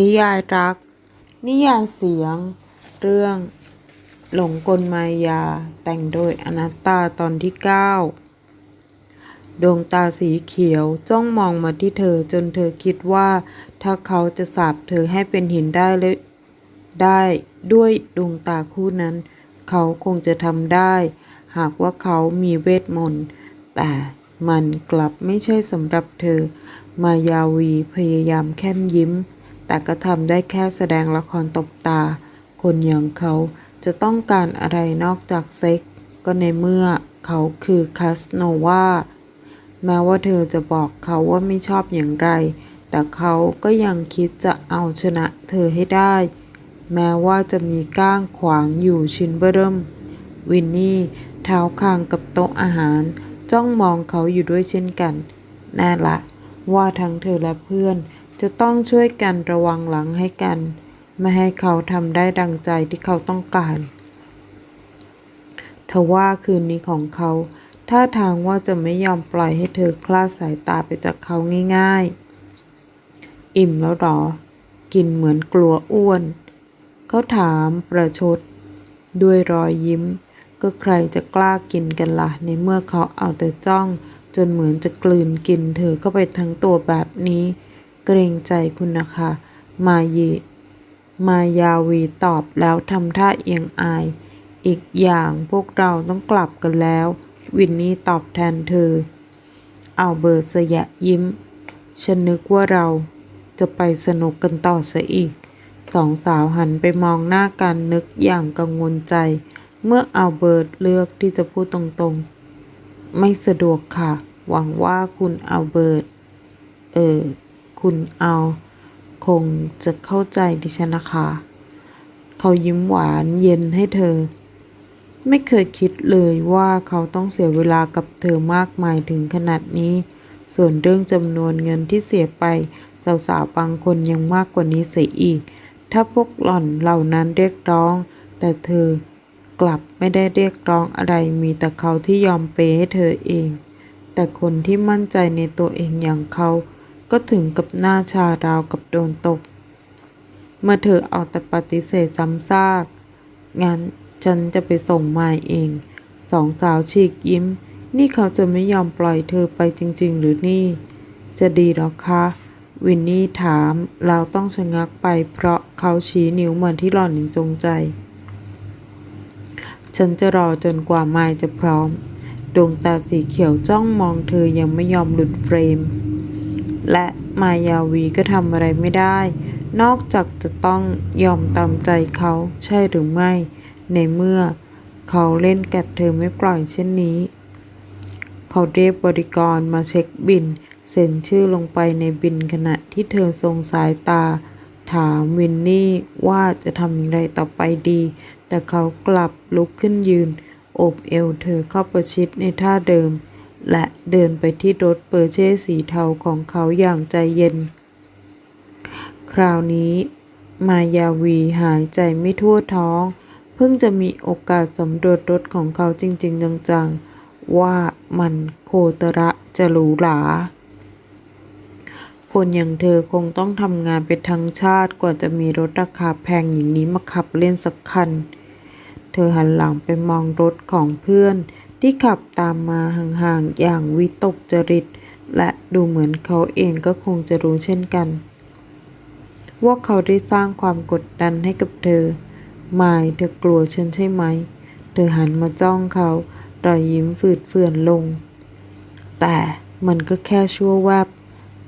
นิยายรัก นิยายเสียง เรื่อง หลงกลมายา แต่งโดยอนัตตาตอนที่ 9 ดวงตาสีเขียวจ้องมองมาที่เธอจนเธอคิดว่า ถ้าเขาจะสาบเธอให้เป็นหินได้เลยได้ด้วยดวงตาคู่นั้น เขาคงจะทำได้ หากว่าเขามีเวทมนต์ แต่มันกลับไม่ใช่สำหรับเธอ มายาวีพยายามแค่นยิ้ม แต่ก็ทำได้แค่แสดงละครตบตา คนอย่างเขาจะต้องการอะไรนอกจากเซ็ก ก็ในเมื่อเขาคือคาสโนวาแม้ว่าเธอจะบอกเขาว่าไม่ชอบอย่างไร แต่เขาก็ยังคิดจะเอาชนะเธอให้ได้ แม้ว่าจะมีก้างขวางอยู่ชิ้นเบิ่ม วินนี่เท้าคางกับโต๊ะอาหาร จ้องมองเขาอยู่ด้วยเช่นกัน แน่ละ ว่าทั้งเธอและเพื่อน จะต้องช่วยกันระวังหลังให้กัน ไม่ให้เขาทำได้ดังใจที่เขาต้องการทว่าคืนนี้ของเขาท่าทางว่าจะไม่ยอมปล่อยให้เธอคลาดสายตาไปจากเขาง่ายๆ อิ่มแล้วหรอ กินเหมือนกลัวอ้วน เขาถามประชด ด้วยรอยยิ้ม ก็ใครจะกล้ากินกันละ่ะ ในเมื่อเขาเอาแต่จ้อง จนเหมือนจะกลืนกินเธอเข้าไปทั้งตัวแบบนี้ เกรงใจคุณนะคะ มายีมายาวีตอบแล้วทำท่าเอียงอาย อีกอย่างพวกเราต้องกลับกันแล้ว วินนี่ตอบแทนเธอ เอาเบอร์สยะยิ้ม ฉันนึกว่าเราจะไปสนุกกันต่อซะอีก สองสาวหันไปมองหน้ากันนึกอย่างกังวลใจ เมื่อเอาเบิร์ตเลือกที่จะพูดตรงๆ ไม่สะดวกค่ะ หวังว่าคุณเอาเบิร์ตเออ คุณเอา คงจะเข้าใจดิฉันนะคะ เขายิ้มหวานเย็นให้เธอ ไม่เคยคิดเลยว่าเขาต้องเสียเวลากับเธอมากมายถึงขนาดนี้ ส่วนเรื่องจำนวนเงินที่เสียไป สาวๆบางคนยังมากกว่านี้เสียอีก ถ้าพวกหล่อนเหล่านั้นเรียกร้อง แต่เธอกลับไม่ได้เรียกร้องอะไรมีแต่เขาที่ยอมเปย์ให้เธอเอง แต่คนที่มั่นใจในตัวเองอย่างเขา ก็ถึงกับหน้าชาราวกับโดนตกเมื่อเธอเอาแต่ปฏิเสธซ้ำซาก งั้นฉันจะไปส่งมายเอง สองสาวฉีกยิ้ม นี่เขาจะไม่ยอมปล่อยเธอไปจริง ๆ หรือนี่ จะดีหรอคะ วินนี่ถาม เราต้องชะงักไปเพราะเขาชี้นิ้วเหมือนที่หล่อนอย่างจงใจ ฉันจะรอจนกว่ามายจะพร้อม ดวงตาสีเขียวจ้องมองเธอยังไม่ยอมหลุดเฟรม และมายาวีก็ทำอะไรไม่ได้ นอกจากจะต้องยอมตามใจเขาใช่หรือไม่ ในเมื่อเขาเล่นกับเธอไม่ปล่อยเช่นนี้ เขาเรียกบริกรมาเช็คบิน เซ็นชื่อลงไปในบินขณะที่เธอทรงสายตา ถามวินนี่ว่าจะทำอย่างไรต่อไปดี แต่เขากลับลุกขึ้นยืน โอบเอวเธอเข้าประชิดในท่าเดิม และเดินไปที่รถเปอร์เช่สีเทาของเขาอย่างใจเย็น คราวนี้ มายาวีหายใจไม่ทั่วท้อง เพิ่งจะมีโอกาสสำรวจรถของเขาจริง ๆ จังๆ ว่ามันโคตระจะหรูหราคนอย่างเธอคงต้องทำงานไปทั้งชาติกว่าจะมีรถราคาแพงอย่างนี้มาขับเล่นสักคัน เธอหันหลังไปมองรถของเพื่อน ที่ขับตามมาห่างๆ อย่างวิตกจริต และดูเหมือนเขาเองก็คงจะรู้เช่นกัน ว่าเขาได้สร้างความกดดันให้กับเธอมายเธอกลัวฉันใช่ไหม เธอหันมาจ้องเขารอยยิ้มฝืดเฟื่อนลง แต่มันก็แค่ชั่วแวบ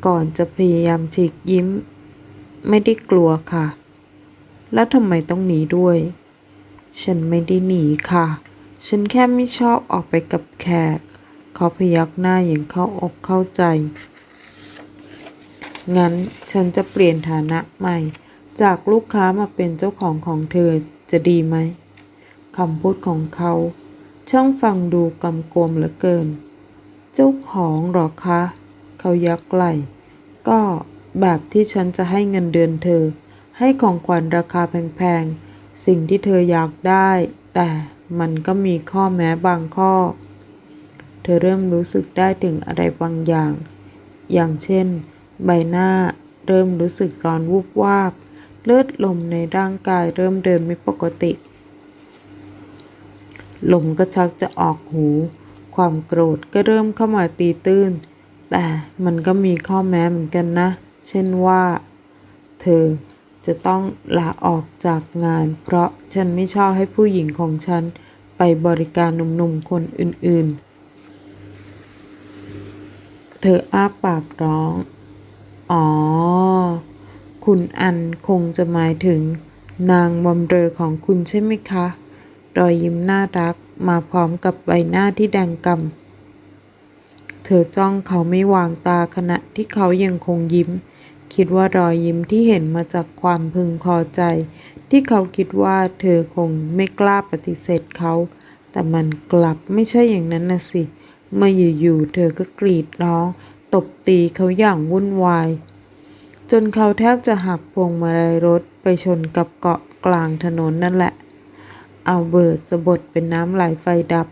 ก่อนจะพยายามฉีกยิ้ม ไม่ได้กลัวค่ะ แล้วทำไมต้องหนีด้วย ฉันไม่ได้หนีค่ะ ฉันแค่ไม่ชอบออกไปกับแขก เขาพยักหน้าอย่างเข้าอกเข้าใจ งั้นฉันจะเปลี่ยนฐานะใหม่ จากลูกค้ามาเป็นเจ้าของของเธอจะดีไหมคำพูดของเขา ช่างฟังดูกำกวมเหลือเกิน เจ้าของหรอคะ เขายักไหล่ก็แบบที่ฉันจะให้เงินเดือนเธอ ให้ของขวัญราคาแพงๆ สิ่งที่เธออยากได้ แต่ มันก็มีข้อแม้บางข้อ เธอเริ่มรู้สึกได้ถึงอะไรบางอย่าง อย่างเช่น ใบหน้าเริ่มรู้สึกร้อนวูบวาบ เลือดลมในร่างกายเริ่มเดินไม่ปกติ ลมก็ชักจะออกหู ความโกรธก็เริ่มเข้ามาตีตื้น แต่มันก็มีข้อแม้เหมือนกันนะ เช่นว่า เธอ จะต้องลาออกจากงาน เพราะฉันไม่ชอบให้ผู้หญิงของฉันไปบริการหนุ่มๆคนอื่นๆ เธออ้าปากร้อง อ๋อ คุณอันคงจะหมายถึงนางบำเรอของคุณใช่ไหมคะ รอยยิ้มน่ารักมาพร้อมกับใบหน้าที่แดงกำเธอจ้องเขาไม่วางตาขณะที่เขายังคงยิ้ม คิดว่ารอยยิ้มที่เห็นมาจากความพึงพอใจ ที่เขาคิดว่าเธอคงไม่กล้าปฏิเสธเขา แต่มันกลับไม่ใช่อย่างนั้นนะสิเมื่ออยู่ๆเธอก็กรีดร้อง ตบตีเขาอย่างวุ่นวาย จนเขาแทบจะหักพวงมาลัยรถไปชนกับเกาะกลางถนนนั่นแหละ เอาเบิร์ตจะบดเป็นน้ำไหลไฟดับ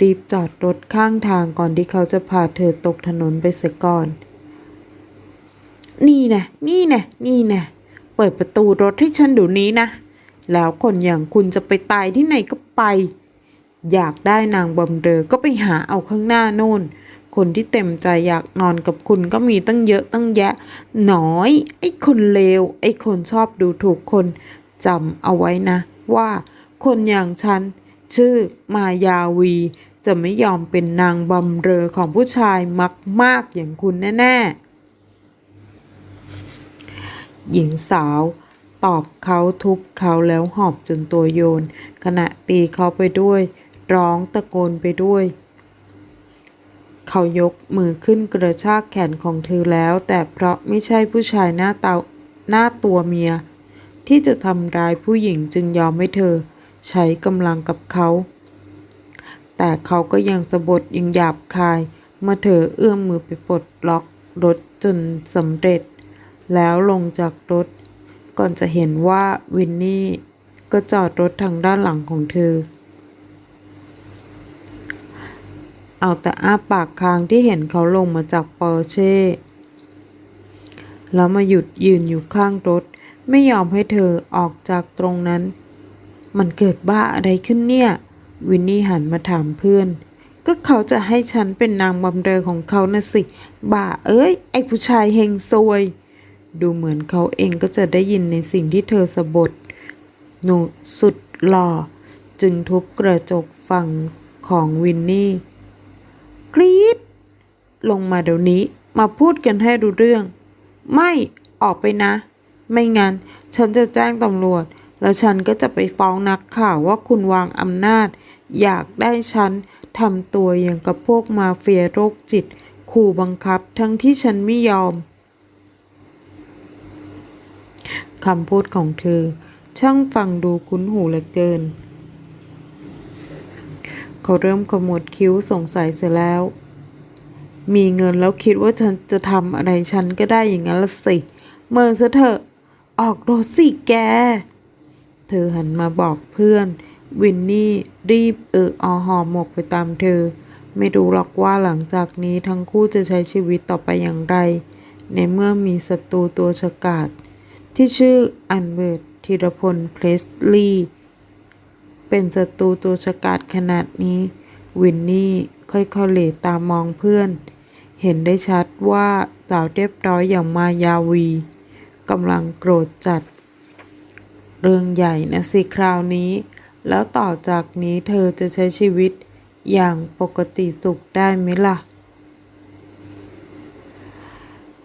รีบจอดรถข้างทางก่อนที่เขาจะพาเธอตกถนนไปเสียก่อน นี่นะนี่นะนี่นะเปิดประตูรถให้ฉันเดี๋ยวนี้นะ แล้วคนอย่างคุณจะไปตายที่ไหนก็ไป อยากได้นางบำเรอก็ไปหาเอาข้างหน้าโน่น คนที่เต็มใจอยากนอนกับคุณก็มีตั้งเยอะตั้งแยะ น้อย ไอ้คนเลว ไอ้คนชอบดูถูกคนจำเอาไว้นะ ว่าคนอย่างฉัน ชื่อมายาวี จะไม่ยอมเป็นนางบำเรอของผู้ชายมักมากๆอย่างคุณแน่ ๆ หญิงสาว ตอบเขาทุบเขาแล้วหอบจนตัวโยน ขณะตีเขาไปด้วย ร้องตะโกนไปด้วย เขายกมือขึ้นกระชากแขนของเธอแล้ว แต่เพราะไม่ใช่ผู้ชายหน้าตาหน้าตัวเมีย ที่จะทำร้ายผู้หญิงจึงยอมให้เธอ ใช้กำลังกับเขา แต่เขาก็ยังสะบดยังหยาบคาย เมื่อเธอเอื้อมมือไปปลดล็อกรถจนสำเร็จ แล้วลงจากรถ ก่อนจะเห็นว่าวินนี่ก็จอดรถทางด้านหลังของเธอ เอาแต่อ้าปากค้างที่เห็นเขาลงมาจากปอร์เช่ แล้วมาหยุดยืนอยู่ข้างรถ ไม่ยอมให้เธอออกจากตรงนั้น มันเกิดบ้าอะไรขึ้นเนี่ย วินนี่หันมาถามเพื่อน ก็เขาจะให้ฉันเป็นนางบำเรอของเขานะสิบ้าเอ้ย ไอผู้ชายเฮงซวย ดูเหมือนเขาเองก็จะได้ยินในสิ่งที่เธอสะบดหนูสุดหล่อ จึงทุบกระจกฝั่งของวินนี่ กรี๊ด ลงมาเดี๋ยวนี้มาพูดกันให้รู้เรื่อง ไม่ออกไปนะ ไม่งั้น ฉันจะแจ้งตำรวจ แล้วฉันก็จะไปฟ้องนักข่าวว่าคุณวางอำนาจ อยากได้ฉันทำตัวอย่างกับพวกมาเฟียโรคจิต ขู่บังคับทั้งที่ฉันไม่ยอม คำพูดของเธอ ช่างฟังดูคุ้นหูเหลือเกิน เขาเริ่มขมวดคิ้วสงสัยเสียแล้ว มีเงินแล้วคิดว่าฉันจะทำอะไรฉันก็ได้อย่างนั้นละสิ เมินซะเถอะ ออกรถสิแก เธอหันมาบอกเพื่อน วินนี่รีบเอออหอหมกไปตามเธอ ไม่รู้หรอกว่าหลังจากนี้ทั้งคู่จะใช้ชีวิตต่อไปอย่างไร ในเมื่อมีศัตรูตัวฉกาจ ที่ชื่ออันเบิร์ตธีรพลเพลสลีย์เป็นศัตรูตัวฉกาจขนาดนี้ วินนี่ค่อยๆเหลตามองเพื่อน เห็นได้ชัดว่าสาวเรียบร้อยอย่างมายาวีกำลังโกรธจัด เรื่องใหญ่นะสิคราวนี้ แล้วต่อจากนี้เธอจะใช้ชีวิตอย่างปกติสุขได้ไหมล่ะ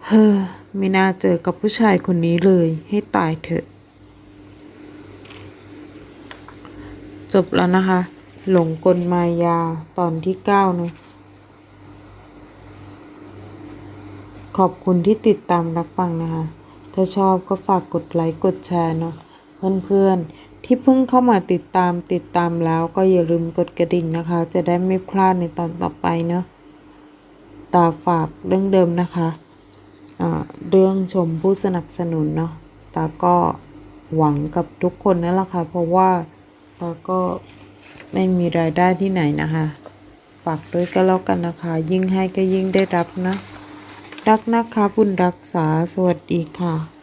เฮ้อ ไม่น่าเจอกับผู้ชายคนนี้เลยให้ตายเถอะ จบแล้วนะคะ หลงกลมายาตอนที่เก้าเนะขอบคุณที่ติดตามรับฟังนะคะ ถ้าชอบก็ฝากกดไลค์กดแชร์เนาะเพื่อนๆ ที่เพิ่งเข้ามาติดตามติดตามแล้วก็อย่าลืมกดกระดิ่งนะคะ จะได้ไม่พลาดในตอนต่อไปเนาะตาฝากเรื่องเดิมนะคะ เรื่องชมผู้สนับสนุนเนาะตาก็หวังกับทุกคนนั่นแหละค่ะ เพราะว่าตาก็ไม่มีรายได้ที่ไหนนะคะ ฝากด้วยก็แล้วกันนะคะ ยิ่งให้ก็ยิ่งได้รับนะ รักนะคะบุญรักษาสวัสดีค่ะ